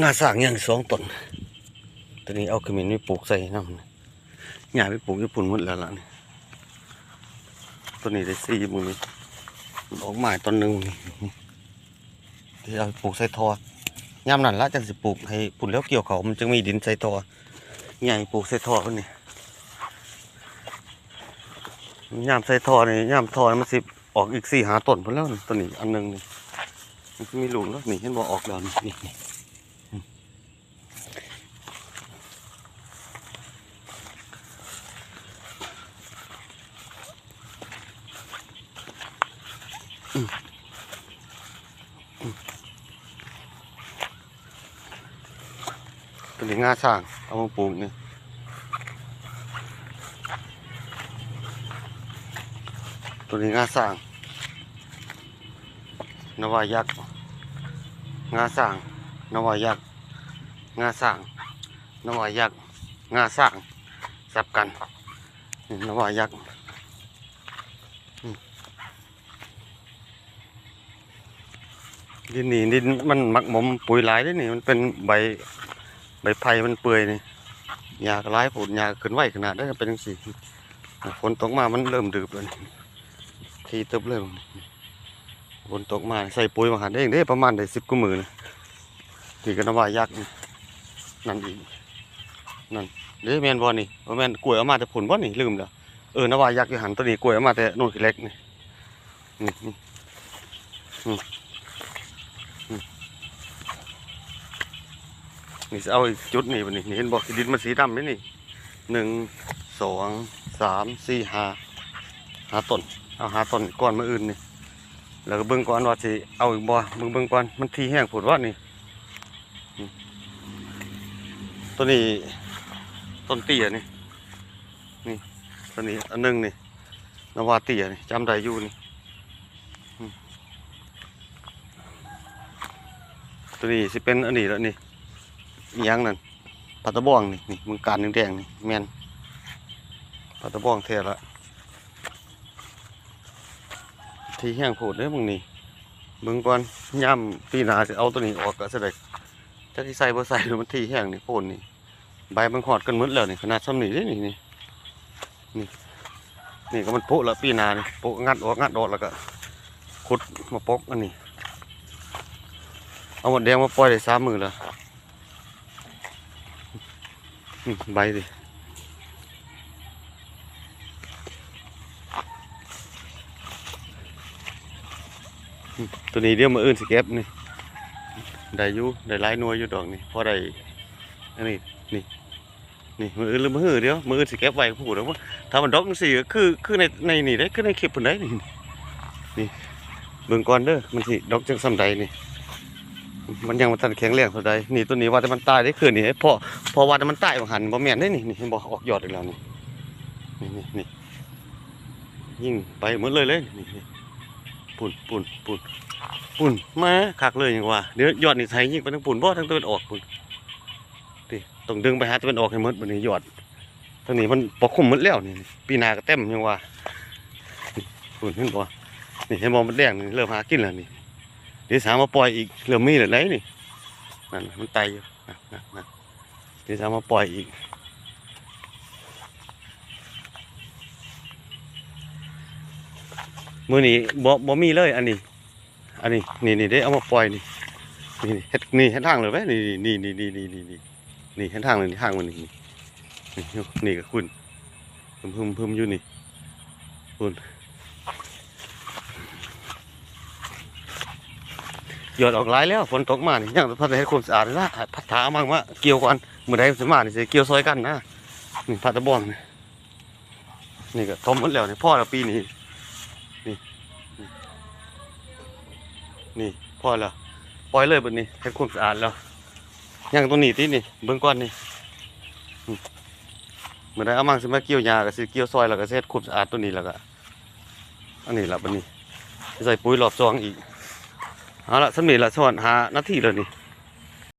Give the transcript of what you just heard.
งาสางอย่างสองต้นตัวนี้เอาขมิ้นไปปลูกใส่น้ำหญ้าไปปลูกญี่ปุ่นหมดแล้วล่ะนี่ตัวนี้ได้สี่มือนี่มันออกมาต้นหนึ่งที่เอาปลูกใส่ทอยามนั้นละจังสิปลูกให้ปุ่นแล้วเกี่ยวเขามันจึงมีดินใส่ทอใหญ่ปลูกใส่ทอคนนี้ยามใส่ทอนี่ยามทอมันสิ ออกอีกสี่หาต้นพอแล้วนี่ตัวนี้อันหนึงนี่มันมีหลุมแล้วนี่เห็นบ่ออกแล้วนี่นี่นี่ตัวนี้งาช่างเอามาปลูกนี่ ตัวนี้งาสร้างนวายักษ์งาสร้างนวายักษ์งาสร้างนวายักษ์งาสร้างสับกันนวายักษ์ดินนี่ดินมันหมักหมมปุ๋ยหลายด้นี่มันเป็นใบใบไผ่มันเปื่อยนี่หญ้ากร้ายผุดหญ้าขึ้นไหวขนาดได้เป็นจังซี่ฝนตกมามันเริ่มดืบแล้วนี่ ทีเติบเริ่มฝนตกมาใส่ปุ๋ยมาหันได้เองเด้ประมาณได้สิบกว่ามือนะที่กันว่ายักษ์นี่นั่นอีกนั่นเด้แมนบ่นี่แม่นกล้วยเอามาแต่ผลบ่นี่ลืมแล้วเออนว่ายักษ์อยู่หันตัวนี้กล้วยเอามาแต่นู่นเล็กนี่นี่นี่อืมอืมนี่สิเอาอีกจุดนี่บัดนี้นี่เห็นบอกดินมันสีดำนี่นี่หนึ่งสองสามสี่ห้าห้าต้น เอาหาต้นก้อนมาอื่นนี่แล้วก็เบิ่งก่อนว่าสิเอาอีกบ่เบิ่งเบิ่งก่อนมันทีแห้งผุดว่านี่ต้นนี้ต้นเตี้ยนี่นี่ต้นนี้อันหนึงนี่นวาเตี้ยนี่จำได้อยู่นี่ตัวนี้สิเป็นอันนี้แล้วนี่ยังนั่นปลาตะบ้องนี่นี่มึงการแดงๆนี่แมนปลาตะบ้องเท่ละ ที่แห้งโผดเด้อมึงนี่มึงก่อนย่ำปีนาสิเอาตัวนี้ออกก็จะได้จะที่ใส่บ่ใส่มันที่แห้งนี่โผดนี่ใบมันหอดกันหมดแล้วนี่ขนาดซ้ำนี่เด้นี่นี่นี่นี่ก็มันโปะแล้วปีนานี่โปะงัดออกงัดออกแล้วก็ขุดมาปกอันนี้เอาหมดแดงมาปล่อยได้สามมือแล้วใบดิ ตัวนี้เดี๋ยวมาอื่นสเก็บนี่ได้อยู่ได้หลายหน่วยอยู่ดอกนี่พอได้อันนี้นี่นี่มืออื่นหรือมืออื่นเดี๋ยวมืออื่นสเก็บไว้พูดแล้วว่าถ้ามันดอกจังซี่ก็คือคือในในนี่ได้คือในคลิปเพิ่นได้นี่นี่เบิ่งก่อนเด้อมันสิดอกจังส่ำใดนี่มันยังมันทันแข็งแรงเท่าใดนี่ตัวนี้ว่าแต่มันตายได้คืนนี่พอพอว่าแต่มันตายหันบ่แม่นได้นี่นี่บ่ออกยอดอีกแล้วนี่นี่นี่ยิ่งไปหมดเลยเลยนี่ ปุ่นปุ่นปุ่นปุ่นมาคักเลยอย่างว่าเดี๋ยวยอดนี่ไทยยิ่งไปทั้งปุ่นบ่ทั้งตะวันออกปุ่นดิต้องดึงไปหาตะวันออกให้หมดบัดนี้ยอดตรงนี้มันปกคลุมหมดแล้วนี่ปีนาก็เต็มยังว่าปุ่นเห็นบ่นี่เห็นบ่มันแดงนี่เริ่มหากินแล้วนี่เดี๋ยวสามมาปล่อยอีกเริ่มมีเหลือไรนี่นั่นมันไตอยู่นั่นนั่นเดี๋ยวสามมาปล่อยอีก มือนี้บ่บ่มีเลย อันนี้ อันนี้นี่นี่ได้เอามาปล่อยนี่นี่เฮ็ดนี่เฮ็ดทางเลยไหมนี่นี่นี่นี่นี่นี่นี่นี่เฮ็ดทางเลยนี่ทางมันนี่นี่นี่กับคุณพึมพึมพึมอยู่นี่คุณหยดออกหลายแล้วฝนตกมานี่ยังพัดให้ความสะอาดเลยนะพัดถามั่งว่าเกี่ยวก่อนมือใดสมานี่สิเกี่ยวซอยกันนะนี่พัดตะบองนี่นี่ก็ทมหมดแล้วนี่พ่อแล้วปีนี้ นี่พอแล้วปล่อยเลยบัดนี้ให้ความสะอาดแล้วย่างตัวนี้ที่นี่เบื้องก้อนนี่เหมือนไดเอามั่งสิมาเกี่ยวยาก็สิเกี่ยวซอยแล้วก็เสร็จความสะอาดตัวนี้แล้วก็อันนี้ละบัดนี้ ใส่ปุ๋ยหลอบซองอีกเอาละสำเร็จละสอนหาหน้าที่เลยนี่